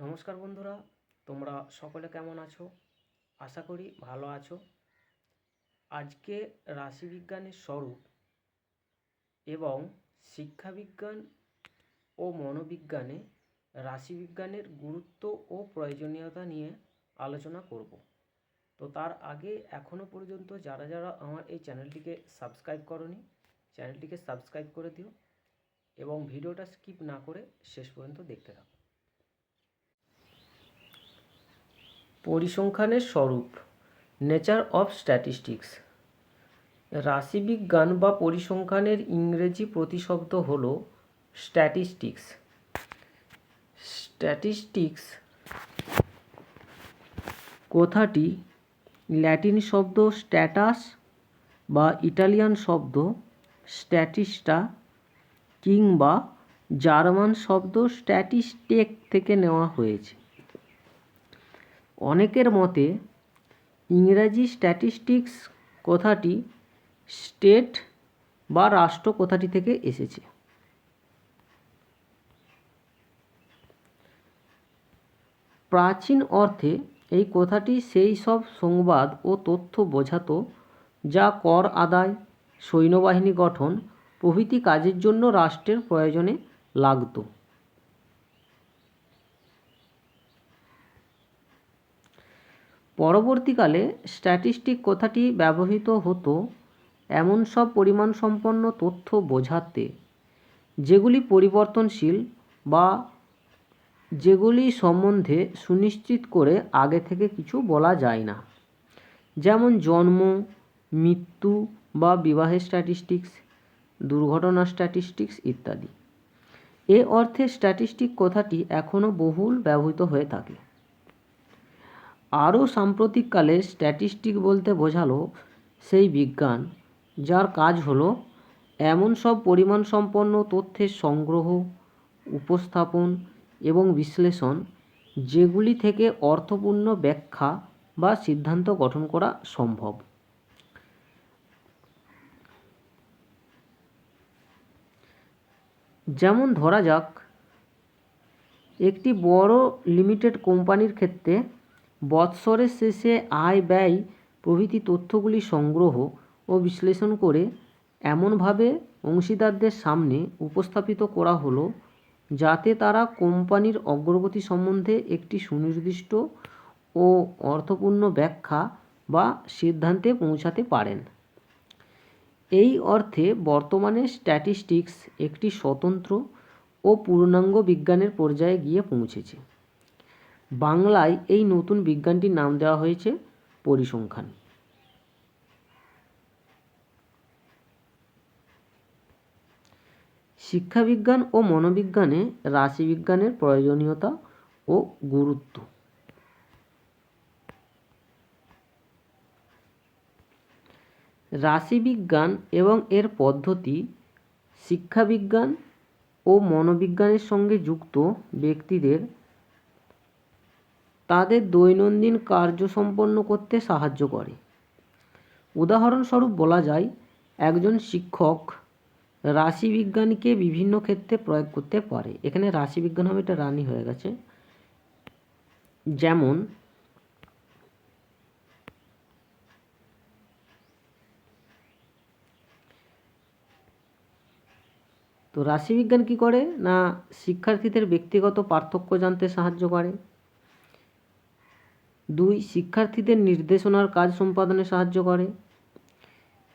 নমস্কার বন্ধুরা, তোমরা সকলে কেমন আছো? আশা করি ভালো আছো। আজকে রাশিবিজ্ঞানের স্বরূপ এবং শিক্ষাবিজ্ঞান ও মনোবিজ্ঞানে রাশিবিজ্ঞানের গুরুত্ব ও প্রয়োজনীয়তা নিয়ে আলোচনা করব। তো তার আগে এখনও পর্যন্ত যারা যারা আমার এই চ্যানেলটিকে সাবস্ক্রাইব করনি, চ্যানেলটিকে সাবস্ক্রাইব করে দিও এবং ভিডিওটা স্কিপ না করে শেষ পর্যন্ত দেখতে থাকো। পরিসংখ্যানের স্বরূপ নেচার অফ স্ট্যাটিস্টিক্স রাশিবিজ্ঞান বা পরিসংখ্যানের ইংরেজি প্রতিশব্দ হল স্ট্যাটিস্টিক্স স্ট্যাটিস্টিক্স কথাটি ল্যাটিন শব্দ স্ট্যাটাস বা ইটালিয়ান শব্দ স্ট্যাটিস্টা কিংবা জার্মান শব্দ স্ট্যাটিস্টেক থেকে নেওয়া হয়েছে। অনেকের মতে ইংরাজি স্ট্যাটিস্টিক্স কথাটি স্টেট বা রাষ্ট্র কথাটি থেকে এসেছে। প্রাচীন অর্থে এই কথাটি সেই সব সংবাদ ও তথ্য বোঝাতো যা কর আদায়, সৈন্যবাহিনী গঠন প্রভৃতি কাজের জন্য রাষ্ট্রের প্রয়োজনে লাগতো। পরবর্তীকালে স্ট্যাটিস্টিক কথাটি ব্যবহৃত হতো এমন সব পরিমাণসম্পন্ন তথ্য বোঝাতে, যেগুলি পরিবর্তনশীল বা যেগুলি সম্বন্ধে সুনিশ্চিত করে আগে থেকে কিছু বলা যায় না। যেমন জন্ম, মৃত্যু বা বিবাহের স্ট্যাটিস্টিক্স দুর্ঘটনা স্ট্যাটিস্টিক্স ইত্যাদি। এ অর্থে স্ট্যাটিস্টিক কথাটি এখনও বহুল ব্যবহৃত হয়ে থাকে। আরও সাম্প্রতিককালে স্ট্যাটিস্টিক বলতে বোঝালো সেই বিজ্ঞান, যার কাজ হলো এমন সব পরিমাণ সম্পন্ন তথ্যের সংগ্রহ, উপস্থাপন এবং বিশ্লেষণ যেগুলি থেকে অর্থপূর্ণ ব্যাখ্যা বা সিদ্ধান্ত গঠন করা সম্ভব। যেমন ধরা যাক, একটি বড় লিমিটেড কোম্পানির ক্ষেত্রে বৎসরের শেষে আয় ব্যয় প্রভৃতি তথ্যগুলি সংগ্রহ ও বিশ্লেষণ করে এমনভাবে অংশীদারদের সামনে উপস্থাপিত করা হলো যাতে তারা কোম্পানির অগ্রগতি সম্বন্ধে একটি সুনির্দিষ্ট ও অর্থপূর্ণ ব্যাখ্যা বা সিদ্ধান্তে পৌঁছাতে পারেন। এই অর্থে বর্তমানে স্ট্যাটিস্টিক্স একটি স্বতন্ত্র ও পূর্ণাঙ্গ বিজ্ঞানের পর্যায়ে গিয়ে পৌঁছেছে। বাংলায় এই নতুন বিজ্ঞানটির নাম দেওয়া হয়েছে পরিসংখ্যান। শিক্ষাবিজ্ঞান ও মনোবিজ্ঞানে রাশিবিজ্ঞানের প্রয়োজনীয়তা ও গুরুত্ব। রাশিবিজ্ঞান এবং এর পদ্ধতি শিক্ষাবিজ্ঞান ও মনোবিজ্ঞানের সঙ্গে যুক্ত ব্যক্তিদের তাদের দৈনন্দিন কার্য সম্পন্ন করতে সাহায্য করে। উদাহরণস্বরূপ বলা যায়, একজন শিক্ষক রাশিবিজ্ঞানকে বিভিন্ন ক্ষেত্রে প্রয়োগ করতে পারে। এখানে রাশিবিজ্ঞান হবে এটা রানী হয়ে গেছে। যেমন, তো রাশিবিজ্ঞান কি করে না শিক্ষার্থীদের ব্যক্তিগত পার্থক্য জানতে সাহায্য করে? দুই, শিক্ষার্থীদের নির্দেশনার কাজ সম্পাদনে সাহায্য করে।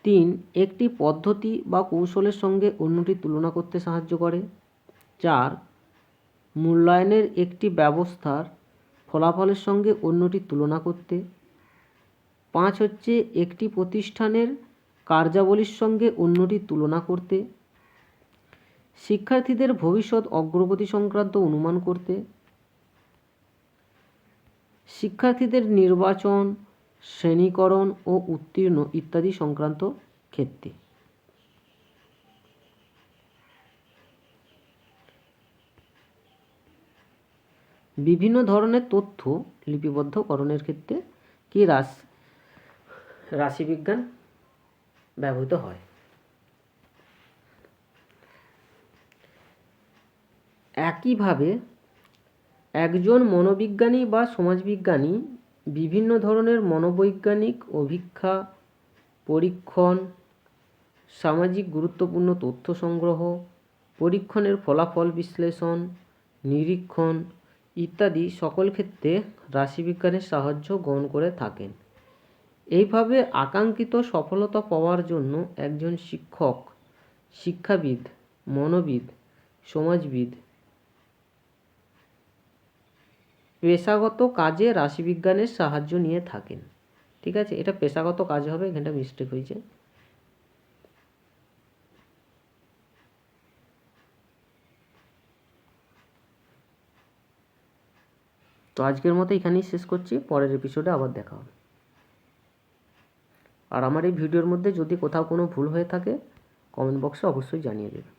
তিন, একটি পদ্ধতি বা কৌশলের সঙ্গে অন্যটির তুলনা করতে সাহায্য করে। চার, মূল্যায়নের একটি ব্যবস্থার ফলাফলের সঙ্গে অন্যটির তুলনা করতে। পাঁচ হচ্ছে, একটি প্রতিষ্ঠানের কার্যাবলীর সঙ্গে অন্যটির তুলনা করতে। শিক্ষার্থীদের ভবিষ্যৎ অগ্রগতি সংক্রান্ত অনুমান করতে। শিক্ষার্থীদের নির্বাচন, শ্রেণীকরণ ও উত্তীর্ণ ইত্যাদি সংক্রান্ত ক্ষেত্রে। বিভিন্ন ধরনের তথ্য লিপিবদ্ধকরণের ক্ষেত্রে কি রাশ, রাশিবিজ্ঞান ব্যবহৃত হয়? একইভাবে একজন মনোবিজ্ঞানী বা সমাজবিজ্ঞানী বিভিন্ন ধরনের মনোবৈজ্ঞানিক অভিক্ষা, পরীক্ষণ, সামাজিক গুরুত্বপূর্ণ তথ্য সংগ্রহ, পরীক্ষণের ফলাফল বিশ্লেষণ, নিরীক্ষণ ইত্যাদি সকল ক্ষেত্রে রাশিবিজ্ঞানের সাহায্য গ্রহণ করে থাকেন। এইভাবে আকাঙ্ক্ষিত সফলতা পাওয়ার জন্য একজন শিক্ষক, শিক্ষাবিদ, মনোবিদ, সমাজবিদ পেশাগত কাজে রাশিবিজ্ঞানের সাহায্য নিয়ে থাকেন। ঠিক আছে? এটা পেশাগত কাজ হবে, এখানটা মিস্টেক হয়েছে। তো আজকের মতো এখানেই শেষ করছি, পরের এপিসোডে আবার দেখা হবে। আর আমার এই ভিডিওর মধ্যে যদি কোথাও কোনো ভুল হয়ে থাকে কমেন্ট বক্সে অবশ্যই জানিয়ে দেবে।